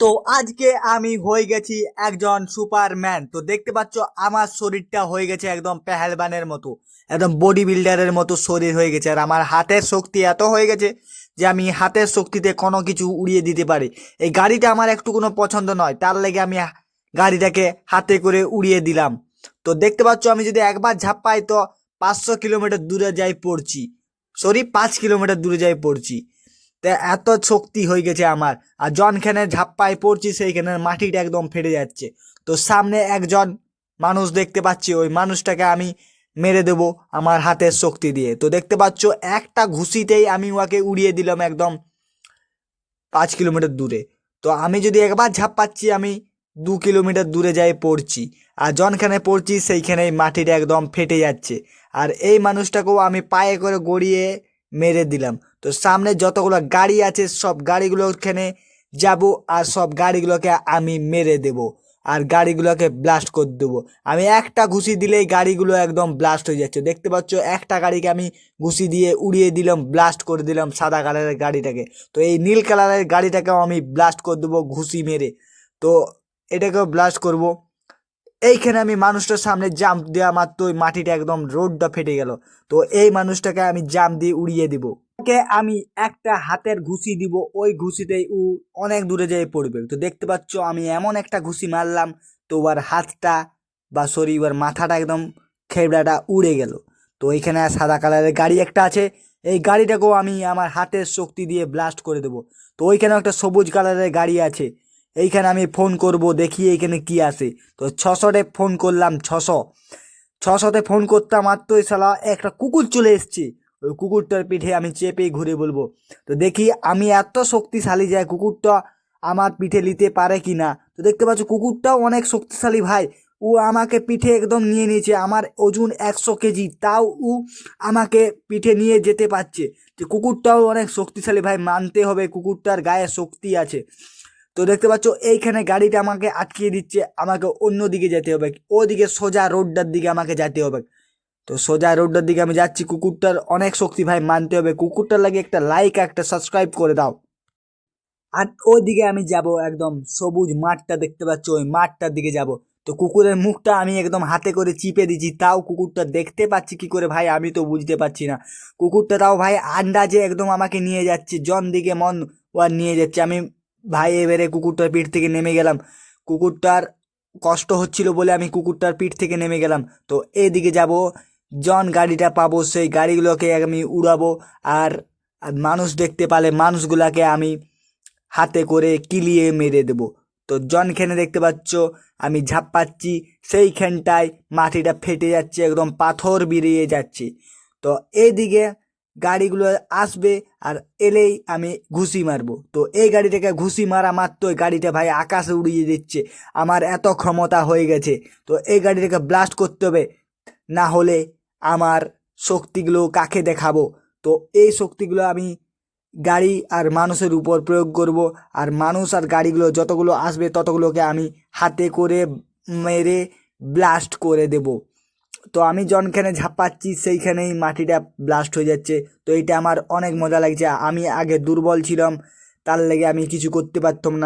তো আজকে আমি হয়ে গেছি একজন সুপারম্যান। তো দেখতে পাচ্ছ, আমার শরীরটা হয়ে গেছে একদম পেহেলবানের মতো, একদম বডি বিল্ডারের মতো শরীর হয়ে গেছে। আর আমার হাতের শক্তি এত হয়ে গেছে যে আমি হাতের শক্তিতে কোনো কিছু উড়িয়ে দিতে পারি। এই গাড়িটা আমার একটু কোনো পছন্দ নয়, তার লেগে আমি গাড়িটাকে হাতে করে উড়িয়ে দিলাম। তো দেখতে পাচ্ছ, আমি যদি একবার ঝাপ্পাই তো পাঁচশো কিলোমিটার দূরে যাই পড়ছি, সরি, পাঁচ কিলোমিটার দূরে যাই পড়ছি। তা এত শক্তি হয়ে গেছে আমার। আর জনখানে ঝাপ্পায় পড়ছি সেইখানে মাটিটা একদম ফেটে যাচ্ছে। তো সামনে একজন মানুষ দেখতে পাচ্ছি, ওই মানুষটাকে আমি মেরে দেব আমার হাতের শক্তি দিয়ে। তো দেখতে পাচ্ছ, একটা ঘুষিতেই আমি ওকে উড়িয়ে দিলাম একদম পাঁচ কিলোমিটার দূরে। তো আমি যদি একবার ঝাপ্পাচ্ছি, আমি দু কিলোমিটার দূরে যাই পড়ছি। আর জনখানে পড়ছি সেইখানেই মাটিটা একদম ফেটে যাচ্ছে। আর এই মানুষটাকেও আমি পায়ে করে গড়িয়ে মেরে দিলাম। তো সামনে যতগুলো গাড়ি আছে, সব গাড়িগুলো ওখানে যাব আর সব গাড়িগুলোকে আমি মেরে দেব আর গাড়িগুলোকে ব্লাস্ট করে দেবো। আমি একটা ঘুষি দিলেই গাড়িগুলো একদম ব্লাস্ট হয়ে যাচ্ছে। দেখতে পাচ্ছ, একটা গাড়িকে আমি ঘুষি দিয়ে উড়িয়ে দিলাম ব্লাস্ট করে দিলাম সাদা কালারের গাড়িটাকে। তো এই নীল কালারের গাড়িটাকেও আমি ব্লাস্ট করে দেবো ঘুষি মেরে। তো এটাকেও ব্লাস্ট করব। এইখানে আমি মানুষটার সামনে জাম্প দেওয়া মাত্র ওই মাটিটা একদম রোডটা ফেটে গেল। তো এই মানুষটাকে আমি জাম্প দিয়ে উড়িয়ে দিব। ওকে আমি একটা হাতের ঘুষি দিব। ওই ঘুষিতেই ও অনেক দূরে যেয়ে পড়বে। তো দেখতে পাচ্ছ, আমি এমন একটা ঘুষি মারলাম, তো ওর হাতটা বা সরি ওর মাথাটা একদম খেবড়াটা উড়ে গেল। তো এইখানে সাদা কালারের গাড়ি একটা আছে। এই গাড়িটাকেও আমি আমার হাতের শক্তি দিয়ে ব্লাস্ট করে দেবো। তো ওইখানেও একটা সবুজ কালারের গাড়ি আছে। এইখানে আমি ফোন করব, দেখি এইখানে কি আসে তো ছশোতে ফোন করলাম, ছশো। ছশোতে ফোন করতাম মাত্রই শালা একটা কুকুর চলে এসছে। কুকুরটার পিঠে আমি চেপে ঘুরে বলব, তো দেখি আমি এত শক্তিশালী যায় কুকুরটা আমার পিঠে নিতে পারে কি না? তো দেখতে পাচ্ছ কুকুরটাও অনেক শক্তিশালী ভাই। ও আমাকে পিঠে একদম নিয়ে নিয়েছে, আমার ওজন একশো কেজি, তাও ও আমাকে পিঠে নিয়ে যেতে পারছে। যে কুকুরটাও অনেক শক্তিশালী ভাই, মানতে হবে কুকুরটার গায়ে শক্তি আছে। তো দেখতে পাচ্ছ এইখানে গাড়িটা আমাকে আটকিয়ে দিচ্ছে, আমাকে অন্য দিকে যেতে হবে, ওদিকে সোজা রোডটার দিকে আমাকে যেতে হবে। তো সোজা রোডটার দিকে আমি যাচ্ছি। কুকুরটার অনেক শক্তি ভাই, মানতে হবে। কুকুরটার লাগে একটা লাইক একটা সাবস্ক্রাইব করে দাও। আর ওইদিকে আমি যাব একদম সবুজ মাঠটা দেখতে পাচ্ছ, ওই মাঠটার দিকে যাব। তো কুকুরের মুখটা আমি একদম হাতে করে চিপে দিচ্ছি, তাও কুকুরটা দেখতে পাচ্ছি কি করে ভাই আমি তো বুঝতে পারছি না। কুকুরটা তাও ভাই আন্দাজে একদম আমাকে নিয়ে যাচ্ছে, জন দিকে মন ও নিয়ে যাচ্ছে। আমি ভাই এবারে কুকুরটার পিঠ থেকে নেমে গেলাম। কুকুরটার কষ্ট হচ্ছিল বলে আমি কুকুরটার পিঠ থেকে নেমে গেলাম। তো এদিকে যাব জন গাড়িটা পাবো, সেই গাড়িগুলোকে আমি উড়াবো আর মানুষ দেখতে পালে মানুষগুলাকে আমি হাতে করে কিলিয়ে মেরে দেব। তো জনখানে দেখতে পাচ্ছ, আমি ঝাপ্পাচ্ছি সেইখানটায় মাটিটা ফেটে যাচ্ছে, একদম পাথর বেরিয়ে যাচ্ছে। তো এইদিকে গাড়িগুলো আসবে আর এলেই আমি ঘুষি মারবো। তো এই গাড়িটাকে ঘুষি মারা মাত্রই গাড়িটা ভাই আকাশে উড়িয়ে দিচ্ছে, আমার এত ক্ষমতা হয়ে গেছে। তো এই গাড়িটাকে ব্লাস্ট করতে হবে, না হলে আমার শক্তিগুলো কাকে দেখাবো? তো এই শক্তিগুলো আমি গাড়ি আর মানুষের উপর প্রয়োগ করব। আর মানুষ আর গাড়িগুলো যতগুলো আসবে ততগুলোকে আমি হাতে করে মেরে ব্লাস্ট করে দেব। তো আমি জনখানে ঝাপাচ্ছি সেইখানেই মাটিটা ব্লাস্ট হয়ে যাচ্ছে। তো এটা আমার অনেক মজা লাগছে। আমি আগে দুর্বল ছিলাম, তার লেগে আমি কিছু করতে পারতাম না।